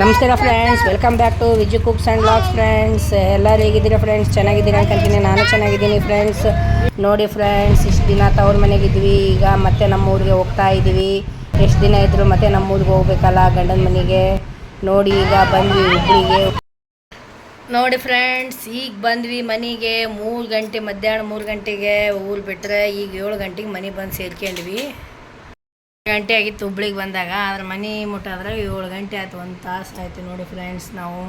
ನಮಸ್ಕಾರ friends welcome back to Viju cooks and blogs friends ಎಲ್ಲರೂ ಹೇಗಿದ್ದೀರಾ ಫ್ರೆಂಡ್ಸ್ ಚೆನ್ನಾಗಿದ್ದೀರಾ ಅನ್ಕೊಂತೀನಿ ನಾನು ಚೆನ್ನಾಗಿದ್ದೀನಿ ಫ್ರೆಂಡ್ಸ್ ನೋಡಿ ಫ್ರೆಂಡ್ಸ್ ಇಷ್ಟು ದಿನ ತವ್ರ ಮನೆಗಿದ್ವಿ ಈಗ ಮತ್ತೆ ನಮ್ಮ ಊರಿಗೆ ಹೋಗ್ತಾ ಇದ್ದೀವಿ. ಎಷ್ಟು ದಿನ ಇದ್ರು ಮತ್ತೆ ನಮ್ಮ ಊರಿಗೆ ಹೋಗ್ಬೇಕಲ್ಲ ಗಂಡನ ಮನೆಗೆ. ನೋಡಿ ಈಗ ಬಂದ್ವಿ ಹುಬ್ಳಿಗೆ. ನೋಡಿ ಫ್ರೆಂಡ್ಸ್ ಈಗ ಬಂದ್ವಿ ಮನೆಗೆ. ಮೂರು ಗಂಟೆ ಮಧ್ಯಾಹ್ನ ಮೂರು ಗಂಟೆಗೆ ಊರು ಬಿಟ್ಟರೆ ಈಗ ಏಳು ಗಂಟೆಗೆ ಮನೆ ಬಂದು ಸೇರ್ಕೊಂಡ್ವಿ ಗಂಟೆ ಆಗಿತ್ತು ಹುಬ್ಳಿಗೆ ಬಂದಾಗ, ಆದ್ರೆ ಮನೆ ಮುಟ್ಟಾದ್ರೆ ಏಳು ಗಂಟೆ ಆಯ್ತು, ಒಂದು ತಾಸು ಆಯಿತು ನೋಡಿ ಫ್ರೆಂಡ್ಸ್ ನಾವು.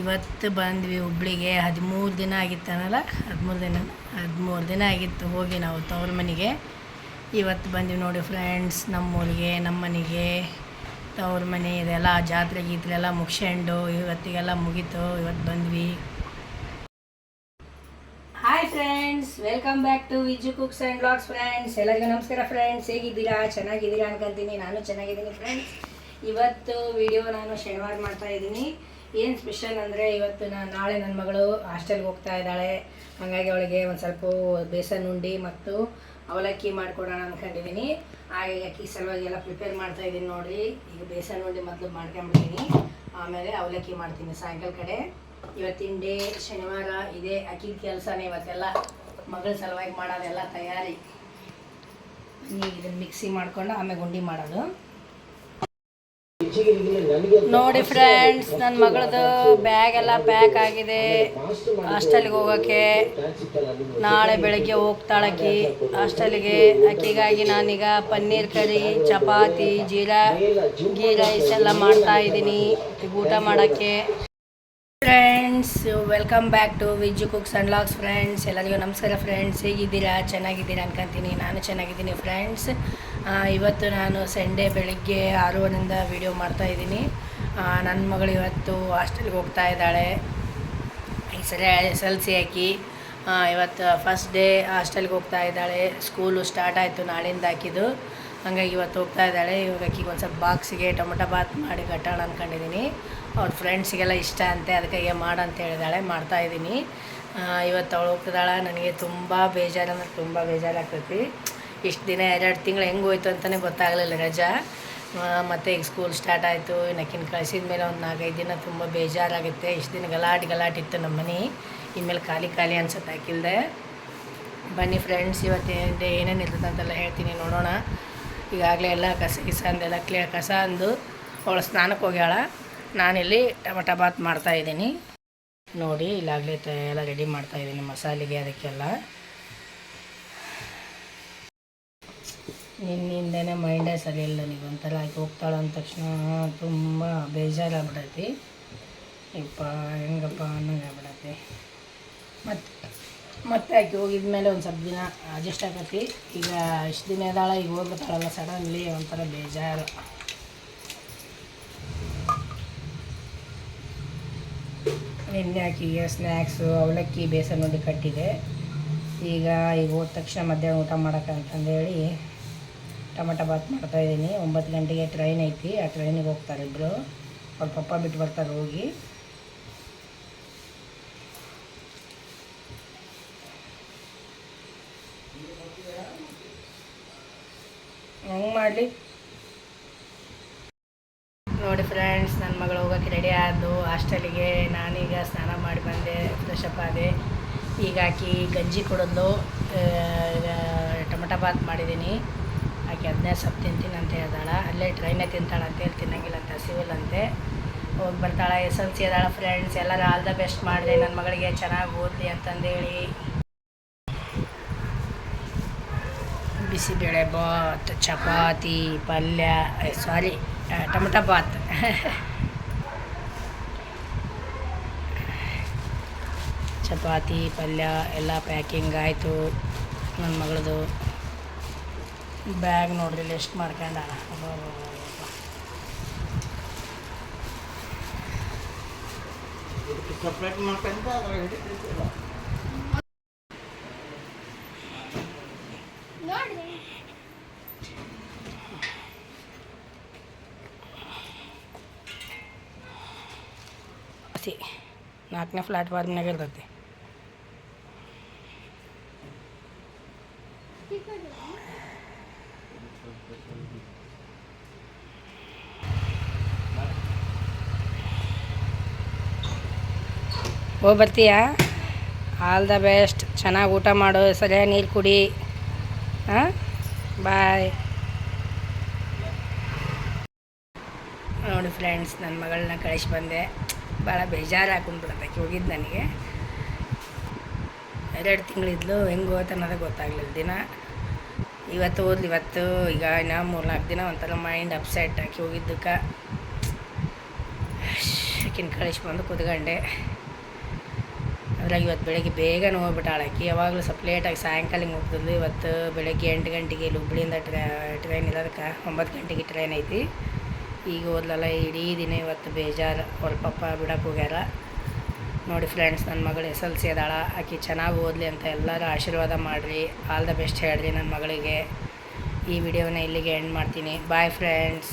ಇವತ್ತು ಬಂದ್ವಿ ಹುಬ್ಳಿಗೆ, ಹದಿಮೂರು ದಿನ ಆಗಿತ್ತನಲ್ಲ ಹದಿಮೂರು ದಿನ ಹದಿಮೂರು ದಿನ ಆಗಿತ್ತು ಹೋಗಿ ನಾವು ತವ್ರ ಮನೆಗೆ. ಇವತ್ತು ಬಂದ್ವಿ ನೋಡಿ ಫ್ರೆಂಡ್ಸ್ ನಮ್ಮೂರಿಗೆ ನಮ್ಮ ಮನೆಗೆ ತವ್ರ ಮನೆ ಇದೆಲ್ಲ, ಜಾತ್ರೆ ಗೀತ್ರೆ ಎಲ್ಲ ಮುಗಿಸ್ಕೊಂಡು ಇವತ್ತಿಗೆಲ್ಲ ಮುಗೀತು. ಇವತ್ತು ಬಂದ್ವಿ. Friends welcome back to Viju cooks and blogs friends ಎಲ್ಲರಿಗೂ ನಮಸ್ಕಾರ ಫ್ರೆಂಡ್ಸ್ ಹೇಗಿದ್ದೀರಾ? ಚೆನ್ನಾಗಿದ್ದೀರಾ ಅನ್ಕೊಂತೀನಿ. ನಾನು ಚೆನ್ನಾಗಿದ್ದೀನಿ ಫ್ರೆಂಡ್ಸ್ ಇವತ್ತು ವಿಡಿಯೋ ನಾನು ಶನಿವಾರ ಮಾಡ್ತಾ ಇದ್ದೀನಿ. ಏನು ಸ್ಪೆಷಲ್ ಅಂದರೆ ಇವತ್ತು ನಾನು ನಾಳೆ ನನ್ನ ಮಗಳು ಹಾಸ್ಟೆಲ್ಗೆ ಹೋಗ್ತಾ ಇದ್ದಾಳೆ. ಹಾಗಾಗಿ ಅವಳಿಗೆ ಒಂದು ಸ್ವಲ್ಪ ಬೇಸನ್ ಉಂಡಿ ಮತ್ತು ಅವಲಕ್ಕಿ ಮಾಡಿಕೊಡೋಣ ಅಂದ್ಕೊಂಡಿದ್ದೀನಿ ಹಾಗೆ ಅಕ್ಕಿ ಸಲುವಾಗಿ ಎಲ್ಲ ಪ್ರಿಪೇರ್ ಮಾಡ್ತಾ ಇದ್ದೀನಿ ನೋಡಿ ಈಗ ಬೇಸನ್ ಉಂಡಿ ಮೊದಲು ಮಾಡ್ಕೊಂಬಿಡ್ತೀನಿ ಆಮೇಲೆ ಅವಲಕ್ಕಿ ಮಾಡ್ತೀನಿ ಸಾಯಂಕಾಲ ಕಡೆ. ಇವತ್ತಿನ ಡೇ ಶನಿವಾರ, ಇದೆ ಅಕ್ಕಿದ ಕೆಲಸನೇ. ಇವತ್ತೆಲ್ಲ ಮಗಳ ಸಲುವಾಗಿ ಮಾಡೋದೆಲ್ಲ ತಯಾರಿ. ಈಗ ಇದನ್ನ ಮಿಕ್ಸಿ ಮಾಡ್ಕೊಂಡು ಆಮೇಲೆ ಗುಂಡಿ ಮಾಡೋದು. ನೋಡಿ ಫ್ರೆಂಡ್ಸ್ ನನ್ನ ಮಗಳದು ಬ್ಯಾಗ್ ಎಲ್ಲ ಪ್ಯಾಕ್ ಆಗಿದೆ. ಹಾಸ್ಟೆಲ್ಗೆ ಹೋಗೋಕ್ಕೆ ನಾಳೆ ಬೆಳಗ್ಗೆ ಹೋಗ್ತಾಳಕ್ಕಿ ಹಾಸ್ಟೆಲ್ಗೆ ಅಕ್ಕಿಗಾಗಿ ನಾನೀಗ ಪನ್ನೀರ್ ಕರಿ, ಚಪಾತಿ, ಜೀರಾ ಗೀ ರೈಸ್ ಎಲ್ಲ ಮಾಡ್ತಾ ಇದ್ದೀನಿ. ಊಟ ಮಾಡೋಕ್ಕೆ. Friends welcome back to Viju cooks and logs friends ಎಲ್ಲರಿಗೂ ನಮಸ್ಕಾರ ಫ್ರೆಂಡ್ಸ್ ಹೇಗಿದ್ದೀರಾ? ಚೆನ್ನಾಗಿದ್ದೀರಾ ಅನ್ಕೊಂತೀನಿ. ನಾನು ಚೆನ್ನಾಗಿದ್ದೀನಿ ಫ್ರೆಂಡ್ಸ್ ಇವತ್ತು ನಾನು ಸಂಡೇ ಬೆಳಿಗ್ಗೆ ವಿಡಿಯೋ ಮಾಡ್ತಾ ಇದ್ದೀನಿ. ನನ್ನ ಮಗಳು ಇವತ್ತು ಹಾಸ್ಟೆಲ್ಗೆ ಹೋಗ್ತಾ ಇದ್ದಾಳೆ. ಈ ಸರಿ ಎಸ್ ಎಲ್ ಸಿ ಹಾಕಿ. ಇವತ್ತು ಫಸ್ಟ್ ಡೇ ಹಾಸ್ಟೆಲ್ಗೆ ಹೋಗ್ತಾ ಇದ್ದಾಳೆ. ಸ್ಕೂಲು ಸ್ಟಾರ್ಟ್ ಆಯಿತು ನಾಳಿಂದ ಹಾಕಿದ್ದು. ಹಾಗಾಗಿ ಇವತ್ತು ಹೋಗ್ತಾ ಇದ್ದಾಳೆ. ಇವಾಗ ಆಕಿಗೆ ಒಂದು ಸ್ವಲ್ಪ ಬಾಕ್ಸಿಗೆ ಟೊಮೊಟೊ ಬಾತ್ ಮಾಡಿ ಕಟ್ಟೋಣ ಅಂದ್ಕೊಂಡಿದ್ದೀನಿ ಅವ್ರ ಫ್ರೆಂಡ್ಸಿಗೆಲ್ಲ ಇಷ್ಟ ಅಂತೆ ಅದಕ್ಕಾಗಿ ಮಾಡು ಅಂತ ಹೇಳಿದಾಳೆ ಮಾಡ್ತಾ ಆ, ಇವತ್ತು ಅವಳು ಹೋಗ್ತಿದ್ದಾಳೆ ನನಗೆ ತುಂಬ ಬೇಜಾರು ಅಂದ್ರೆ ತುಂಬ ಬೇಜಾರಾಗ್ತೈತಿ. ಇಷ್ಟು ದಿನ ಎರಡು ತಿಂಗಳು ಹೆಂಗೆ ಹೋಯ್ತು ಅಂತಲೇ ಗೊತ್ತಾಗಲಿಲ್ಲ ರಜಾ. ಮತ್ತು ಈಗ ಸ್ಕೂಲ್ ಸ್ಟಾರ್ಟ್ ಆಯಿತು ನಕ್ಕಿನ ಕಳಿಸಿದ ಮೇಲೆ ಒಂದು ನಾಲ್ಕೈದು ದಿನ ತುಂಬ ಬೇಜಾರಾಗುತ್ತೆ. ಇಷ್ಟು ದಿನ ಗಲಾಟೆ ಗಲಾಟೆ ಇತ್ತು ನಮ್ಮ ಮನೆ. ಇನ್ಮೇಲೆ ಖಾಲಿ ಖಾಲಿ ಅನ್ಸುತ್ತೆ ಹಾಕಿಲ್ದೆ ಬನ್ನಿ ಫ್ರೆಂಡ್ಸ್ ಇವತ್ತು ಡೇ ಏನೇನು ಇರ್ತದೆ ಅಂತೆಲ್ಲ ಹೇಳ್ತೀನಿ ನೋಡೋಣ. ಈಗಾಗಲೇ ಎಲ್ಲ ಕಸ ಗಿಸ ಅಂದೆಲ್ಲ ಕ್ಲಿಯರ್ ಕಸ ಅಂದು ಅವಳು ಸ್ನಾನಕ್ಕೆ ಹೋಗ್ಯಾಳ. ನಾನಿಲ್ಲಿ ಟೊಮಟ ಬಾತ್ ಮಾಡ್ತಾಯಿದ್ದೀನಿ ನೋಡಿ ಇಲ್ಲಾಗಲೇ ಎಲ್ಲ ರೆಡಿ ಮಾಡ್ತಾಯಿದ್ದೀನಿ ಮಸಾಲೆಗೆ ಅದಕ್ಕೆಲ್ಲ. ನಿನ್ನಿಂದನೇ ಮೈಂಡೇ ಸರಿ ಇಲ್ಲ ನೀವು ಒಂಥರ ಆಗಿ ಹೋಗ್ತಾಳೆ ಅಂದ ತಕ್ಷಣ ತುಂಬ ಬೇಜಾರಾಗ್ಬಿಡೈತಿ ಇಪ್ಪ ಹೆಂಗಪ್ಪ ಅನ್ನಂಗೆ ಆಗ್ಬಿಡತ್ತೆ. ಮತ್ತು ಮತ್ತೆ ಆಕೆ ಹೋಗಿದ ಮೇಲೆ ಒಂದು ಸ್ವಲ್ಪ ದಿನ ಅಡ್ಜಸ್ಟ್ ಆಗತ್ತಿ. ಈಗ ಇಷ್ಟು ದಿನ ಇದ್ದಾಳೆ ಈಗ ಹೋಗ್ಬಿಡ್ತಾಳಲ್ಲ ಸಡನ್ಲಿ ಒಂಥರ ಬೇಜಾರು. ನಿನ್ನೆ ಹಾಕಿಗೆ ಸ್ನ್ಯಾಕ್ಸು ಅವಲಕ್ಕಿ, ಬೇಸನ್ ಉಂಡೆ ಕಟ್ಟಿದೆ. ಈಗ ಈಗ ಹೋದ ತಕ್ಷಣ ಮಧ್ಯಾಹ್ನ ಊಟ ಮಾಡೋಕ್ಕಂತಂದೇಳಿ ಟೊಮಟೊ ಬಾತ್ ಮಾಡ್ತಾಯಿದ್ದೀನಿ ಒಂಬತ್ತು ಗಂಟೆಗೆ ಟ್ರೈನ್ ಐತಿ. ಆ ಟ್ರೈನಿಗೆ ಹೋಗ್ತಾರೆ ಇಬ್ಬರು ಅವ್ರ ಪಪ್ಪ ಬಿಟ್ಟು ಬರ್ತಾರೆ ಹೋಗಿ. ಹೆಂಗೆ ಮಾಡಲಿ. ನೋಡಿ ಫ್ರೆಂಡ್ಸ್ ನನ್ನ ಮಗಳು ಹೋಗೋಕ್ಕೆ ರೆಡಿ ಆದ್ದು ಹಾಸ್ಟೆಲಿಗೆ ನಾನೀಗ ಸ್ನಾನ ಮಾಡಿ ಬಂದೆ ಫ್ರೆಶ್ ಅಪ್ ಆದೆ. ಈಗ ಹಾಕಿ ಗಂಜಿ ಕೊಡೋದು ಟೊಮೆಟೊ ಬಾತ್ ಮಾಡಿದ್ದೀನಿ. ಆಕೆ ಅದನ್ನೇ ಸೊಪ್ಪು ತಿಂತೀನಿ ಅಂತ ಹೇಳ್ದಾಳೆ ಅಲ್ಲೇ ಟ್ರೈನೇ ತಿಂತಾಳೆ ಅಂತೇಳಿ ತಿನ್ನಂಗಿಲ್ಲ ಅಂತ ಹಸಿವಿಲ್ಲಂತೆ ಹೋಗಿ ಬರ್ತಾಳೆ ಎಸ್ ಎಲ್ ಸಿ ಅದಾಳ ಫ್ರೆಂಡ್ಸ್ ಎಲ್ಲರೂ ಆಲ್ ದ ಬೆಸ್ಟ್ ಮಾಡಿದೆ ನನ್ನ ಮಗಳಿಗೆ ಚೆನ್ನಾಗಿ ಓದಲಿ ಅಂತಂದೇಳಿ. ಬಿಸಿಬೇಳೆ ಬಾತ್, ಚಪಾತಿ, ಪಲ್ಯ ಸಾರಿ ಟೊಮಟೊ ಬಾತ್ ಚಪಾತಿ, ಪಲ್ಯ, ಎಲ್ಲ ಪ್ಯಾಕಿಂಗ್ ಆಯಿತು. ನನ್ನ ಮಗಳದು ಬ್ಯಾಗ್ ನೋಡ್ರಿ ಎಷ್ಟು ಅಬ್ಬಬ್ಬಬ್ಬಬ್ಬ. ಸಪ್ರೇಟ್ ಮಾಡ್ಕೊಂತ ಸಿ ನಾಲ್ಕನೇ ಪ್ಲಾಟ್ಫಾರ್ಮ್ನಾಗ ಇರ್ತೈತಿ. ಹೋಗಿ ಬರ್ತೀಯಾ? ಆಲ್ ದ ಬೆಸ್ಟ್ ಚೆನ್ನಾಗಿ ಊಟ ಮಾಡು. ಸರಿಯಾಗಿ ನೀರು ಕುಡಿ. ಹಾಂ? ಬಾಯ್ ನೋಡಿ ಫ್ರೆಂಡ್ಸ್ ನನ್ನ ಮಗಳನ್ನ ಕಳಿಸಿ ಬಂದೆ. ಭಾಳ ಬೇಜಾರು ಹಾಕೊಂಡ್ಬಿಡತ್ತೆ ಹೋಗಿದ್ದು ನನಗೆ. ಎರಡು ತಿಂಗಳಿದ್ಲು ಹೆಂಗೆ ಹೋತ ಅನ್ನೋದೇ ಗೊತ್ತಾಗ್ಲಿಲ್ಲ. ದಿನ ಇವತ್ತು ಓದ್ಲಿ ಇವತ್ತು ಈಗ ಇನ್ನೂ ಮೂರು ನಾಲ್ಕು ದಿನ ಒಂಥರ ಮೈಂಡ್ ಅಪ್ಸೆಟ್ ಹಾಕಿ ಹೋಗಿದ್ದಕ್ಕೆ. ಆಕಿನ ಕಳಿಸಿ ಬಂದು ಕುತ್ಕೊಂಡೆ. ಅದ್ರಾಗ ಇವತ್ತು ಬೆಳಗ್ಗೆ ಬೇಗನೆ ಹೋಗ್ಬಿಟ್ಟಾಳೆ ಆಕಿ. ಯಾವಾಗಲೂ ಸ್ವಲ್ಪ ಲೇಟಾಗಿ ಸಾಯಂಕಾಲ ಹಿಂಗೆ ಇವತ್ತು ಬೆಳಗ್ಗೆ ಎಂಟು ಗಂಟೆಗೆ ಇಲ್ಲಿ ಹುಬ್ಳಿಯಿಂದ ಟ್ರೇ ಟ್ರೈನ್ ಇರೋದಕ್ಕೆ. ಒಂಬತ್ತು ಗಂಟೆಗೆ ಟ್ರೈನ್ ಐತಿ. ಈಗ ಓದಲಲ್ಲ ಇಡೀ ದಿನ ಇವತ್ತು ಬೇಜಾರು. ಅವ್ರ ಪಪ್ಪ ಬಿಡಕ್ಕೆ ಹೋಗ್ಯಾರ. ನೋಡಿ ಫ್ರೆಂಡ್ಸ್ ನನ್ನ ಮಗಳು ಎಸ್ ಎಲ್ ಸಿ ಅದಾಳ. ಆಕೆ ಚೆನ್ನಾಗಿ ಓದಲಿ ಅಂತ ಎಲ್ಲರೂ ಆಶೀರ್ವಾದ ಮಾಡಿರಿ. ಆಲ್ ದ ಬೆಸ್ಟ್ ಹೇಳ್ರಿ ನನ್ನ ಮಗಳಿಗೆ. ಈ ವಿಡಿಯೋನ ಇಲ್ಲಿಗೆ ಎಂಡ್ ಮಾಡ್ತೀನಿ. Bye friends